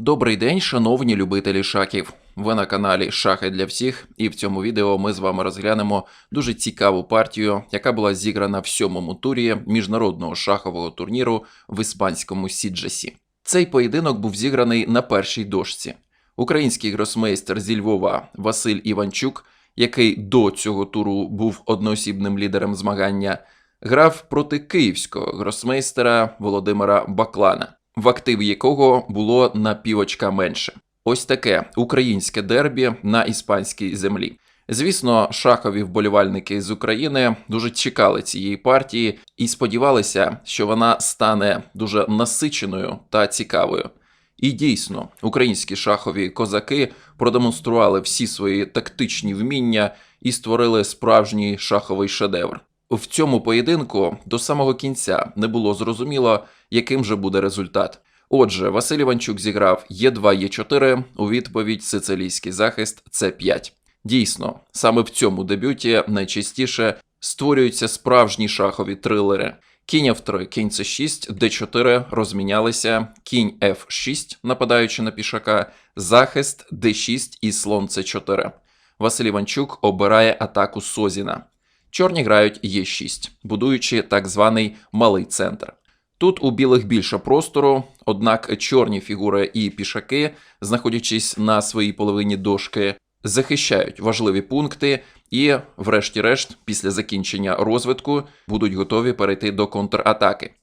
Добрий день, шановні любителі шахів. Ви на каналі Шахи для всіх, і в цьому відео ми з вами розглянемо дуже цікаву партію, яка була зіграна в сьомому турі міжнародного шахового турніру в іспанському Сіджесі. Цей поєдинок був зіграний на першій дошці. Український гросмейстер зі Львова Василь Іванчук, який до цього туру був одноосібним лідером змагання, грав проти київського гросмейстера Володимира Баклана, в активі якого було на півочка менше. Ось таке українське дербі на іспанській землі. Звісно, шахові вболівальники з України дуже чекали цієї партії і сподівалися, що вона стане дуже насиченою та цікавою. І дійсно, українські шахові козаки продемонстрували всі свої тактичні вміння і створили справжній шаховий шедевр. В цьому поєдинку до самого кінця не було зрозуміло, яким же буде результат. Отже, Василь Іванчук зіграв Е2, Е4, у відповідь сицилійський захист С5. Дійсно, саме в цьому дебюті найчастіше створюються справжні шахові трилери. Кінь F3, кінь C6, D4 розмінялися, кінь F6, нападаючи на пішака, захист D6 і слон C4. Василь Іванчук обирає атаку Созіна. Чорні грають Е6, будуючи так званий малий центр. Тут у білих більше простору, однак чорні фігури і пішаки, знаходячись на своїй половині дошки, захищають важливі пункти і, врешті-решт, після закінчення розвитку, будуть готові перейти до контратаки.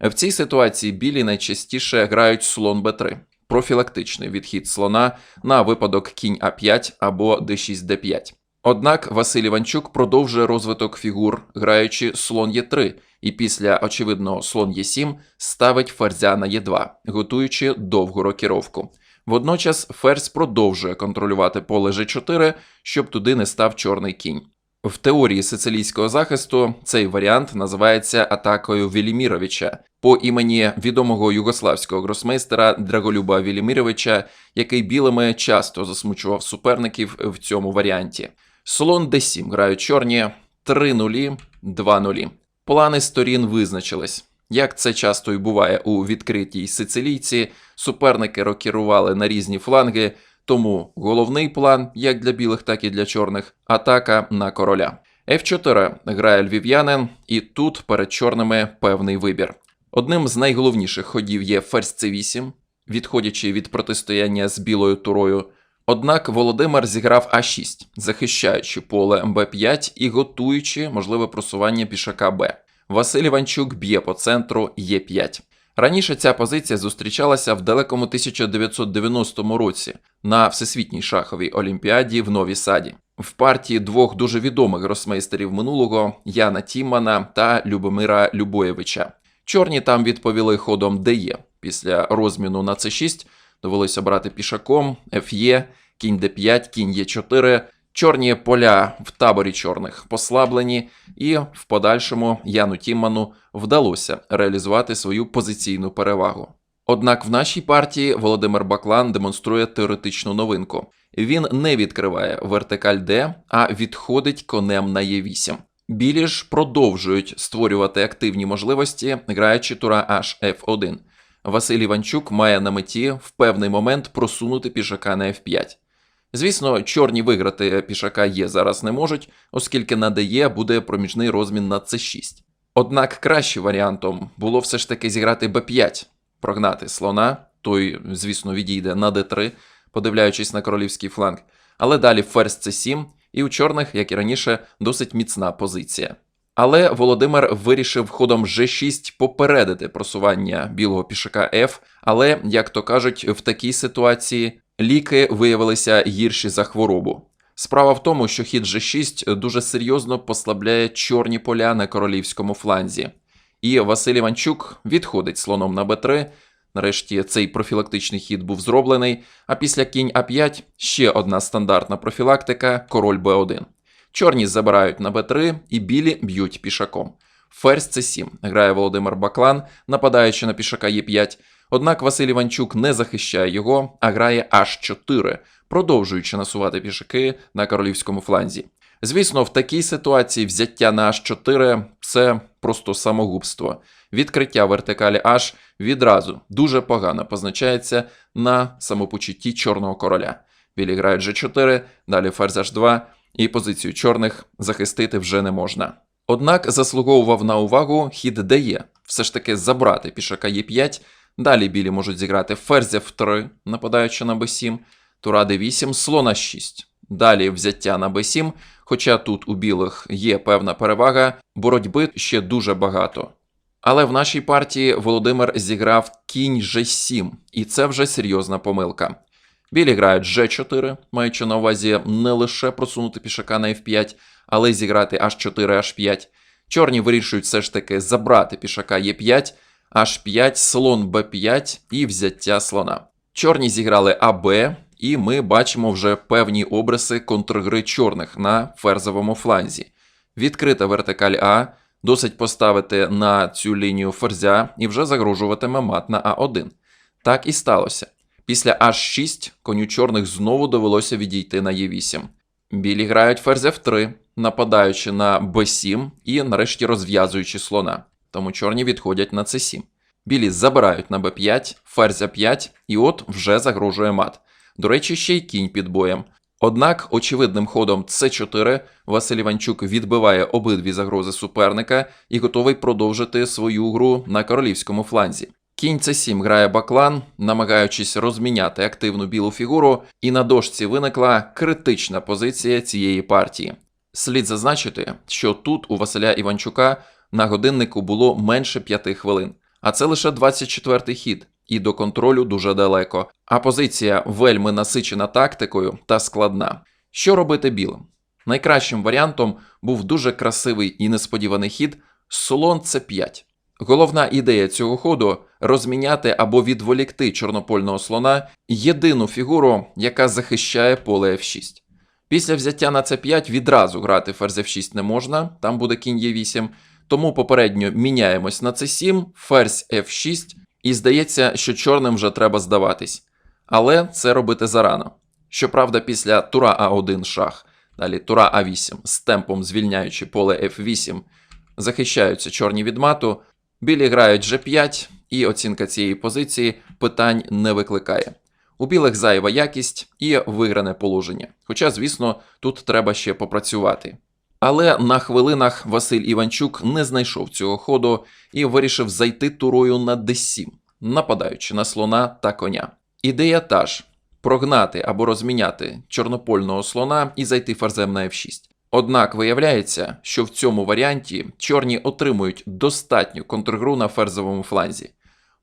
В цій ситуації білі найчастіше грають слон Б3, профілактичний відхід слона на випадок кінь А5 або Д6Д5. Однак Василь Іванчук продовжує розвиток фігур, граючи слон Е3, і після очевидного слон Е7 ставить ферзя на Е2, готуючи довгу рокіровку. Водночас ферзь продовжує контролювати поле G4, щоб туди не став чорний кінь. В теорії сицилійського захисту цей варіант називається атакою Веліміровича по імені відомого югославського гросмейстера Драголюба Веліміровича, який білими часто засмучував суперників в цьому варіанті. Слон d7 грають чорні 3 нулі, 2 нулі. Плани сторін визначились. Як це часто і буває у відкритій сицилійці, суперники рокірували на різні фланги, тому головний план, як для білих, так і для чорних, атака на короля. F4 грає львів'янин, і тут перед чорними певний вибір. Одним з найголовніших ходів є ферзь c8, відходячи від протистояння з білою турою. Однак Володимир зіграв А6, захищаючи поле Б5 і готуючи можливе просування пішака Б. Василь Іванчук б'є по центру Е5. Раніше ця позиція зустрічалася в далекому 1990 році на Всесвітній шаховій олімпіаді в Новій Саді. В партії двох дуже відомих гросмейстерів минулого Яна Тіммана та Любомира Любоєвича. Чорні там відповіли ходом ДЕ. Після розміну на С6 довелося брати пішаком, Ф'є, кінь Д5, кінь Е4. Чорні поля в таборі чорних послаблені, і в подальшому Яну Тімману вдалося реалізувати свою позиційну перевагу. Однак в нашій партії Володимир Баклан демонструє теоретичну новинку. Він не відкриває вертикаль Д, а відходить конем на Е8. Білі ж продовжують створювати активні можливості, граючи тура HF1. Василь Іванчук має на меті в певний момент просунути пішака на F5. Звісно, чорні виграти пішака Є зараз не можуть, оскільки на ДЕ буде проміжний розмін на С6. Однак кращим варіантом було все ж таки зіграти Б5, прогнати слона, той, звісно, відійде на Д3, подивляючись на королівський фланг, але далі ферзь С7, і у чорних, як і раніше, досить міцна позиція. Але Володимир вирішив ходом G6 попередити просування білого пішака F, але, як то кажуть, в такій ситуації ліки виявилися гірші за хворобу. Справа в тому, що хід G6 дуже серйозно послабляє чорні поля на королівському фланзі. І Василь Іванчук відходить слоном на Б3. Нарешті цей профілактичний хід був зроблений. А після кінь А5 ще одна стандартна профілактика король Б1. Чорні забирають на Б3 і білі б'ють пішаком. Ферзь С7 грає Володимир Баклан, нападаючи на пішака Е5. Однак Василь Іванчук не захищає його, а грає H4, продовжуючи насувати пішаки на королівському фланзі. Звісно, в такій ситуації взяття на H4 це просто самогубство. Відкриття вертикалі H відразу дуже погано позначається на самопочутті чорного короля. Білі грають G4, далі ферзь H2, і позицію чорних захистити вже не можна. Однак заслуговував на увагу хід дає, все ж таки забрати пішака Е5. Далі білі можуть зіграти ферзь F3, нападаючи на b7, тура d8, слона 6. Далі взяття на b7, хоча тут у білих є певна перевага, боротьби ще дуже багато. Але в нашій партії Володимир зіграв кінь G7, і це вже серйозна помилка. Білі грають G4, маючи на увазі не лише просунути пішака на F5, але й зіграти H4, H5. Чорні вирішують все ж таки забрати пішака Е5, H5, слон Б5 і взяття слона. Чорні зіграли АБ, і ми бачимо вже певні обриси контргри чорних на ферзовому фланзі. Відкрита вертикаль А, досить поставити на цю лінію ферзя і вже загрожуватиме мат на А1. Так і сталося. Після H6 коню чорних знову довелося відійти на Е8. Білі грають ферзь F3, нападаючи на b7 і нарешті розв'язуючи слона. Тому чорні відходять на c7. Білі забирають на b5, ферзь a5, і от вже загрожує мат. До речі, ще й кінь під боєм. Однак, очевидним ходом c4 Василь Іванчук відбиває обидві загрози суперника і готовий продовжити свою гру на королівському фланзі. Кінь c7 грає баклан, намагаючись розміняти активну білу фігуру, і на дошці виникла критична позиція цієї партії. Слід зазначити, що тут у Василя Іванчука на годиннику було менше 5 хвилин, а це лише 24-й хід, і до контролю дуже далеко. А позиція вельми насичена тактикою та складна. Що робити білим? Найкращим варіантом був дуже красивий і несподіваний хід слон c5. Головна ідея цього ходу розміняти або відволікти чорнопольного слона єдину фігуру, яка захищає поле F6. Після взяття на c5 відразу грати ферзь F6 не можна, там буде кінь Е8, тому попередньо міняємось на c7, ферзь F6, і здається, що чорним вже треба здаватись. Але це робити зарано. Щоправда, після тура А1 шах, далі тура А8 з темпом звільняючи поле F8, захищаються чорні від мату, білі грають G5, і оцінка цієї позиції питань не викликає. У білих зайва якість і вигране положення. Хоча, звісно, тут треба ще попрацювати. Але на хвилинах Василь Іванчук не знайшов цього ходу і вирішив зайти турою на d7, нападаючи на слона та коня. Ідея та ж прогнати або розміняти чорнопольного слона і зайти ферзем на f6. Однак виявляється, що в цьому варіанті чорні отримують достатню контргру на ферзовому фланзі.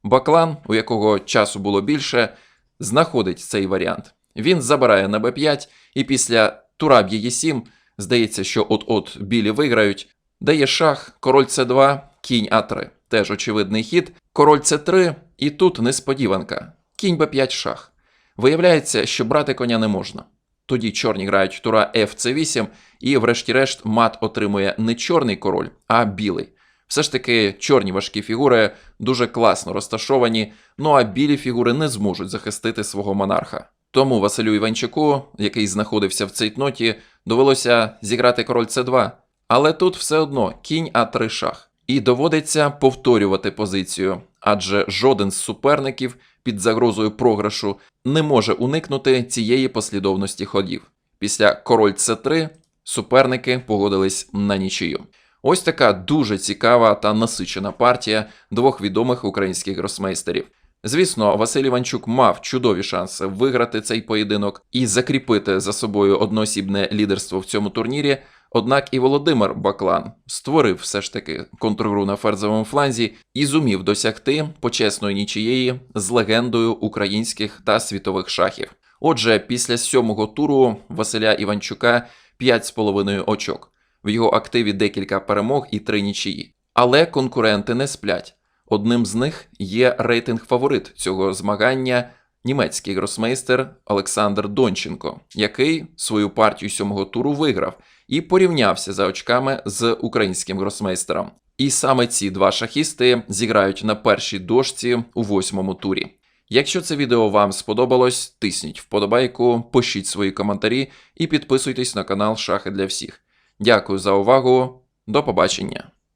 Баклан, у якого часу було більше, знаходить цей варіант. Він забирає на b5, і після тура б'є e7, здається, що от-от білі виграють, дає шах, король c2, кінь а3. Теж очевидний хід, король c3, і тут несподіванка. Кінь b5 шах. Виявляється, що брати коня не можна. Тоді чорні грають тура fc8, і, врешті-решт, мат отримує не чорний король, а білий. Все ж таки, чорні важкі фігури дуже класно розташовані, ну а білі фігури не зможуть захистити свого монарха. Тому Василю Іванчуку, який знаходився в цейтноті, довелося зіграти король c2. Але тут все одно кінь а3 шах. І доводиться повторювати позицію, адже жоден з суперників під загрозою програшу не може уникнути цієї послідовності ходів. Після король c3 суперники погодились на нічию. Ось така дуже цікава та насичена партія двох відомих українських гросмейстерів. Звісно, Василь Іванчук мав чудові шанси виграти цей поєдинок і закріпити за собою одноосібне лідерство в цьому турнірі. Однак і Володимир Баклан створив все ж таки контргру на ферзовому фланзі і зумів досягти почесної нічиєї з легендою українських та світових шахів. Отже, після сьомого туру Василя Іванчука 5,5 очок. В його активі декілька перемог і три нічиї. Але конкуренти не сплять. Одним з них є рейтинг фаворит цього змагання німецький гросмейстер Олександр Донченко, який свою партію сьомого туру виграв і порівнявся за очками з українським гросмейстером. І саме ці два шахісти зіграють на першій дошці у восьмому турі. Якщо це відео вам сподобалось, тисніть вподобайку, пишіть свої коментарі і підписуйтесь на канал Шахи для всіх. Дякую за увагу. До побачення.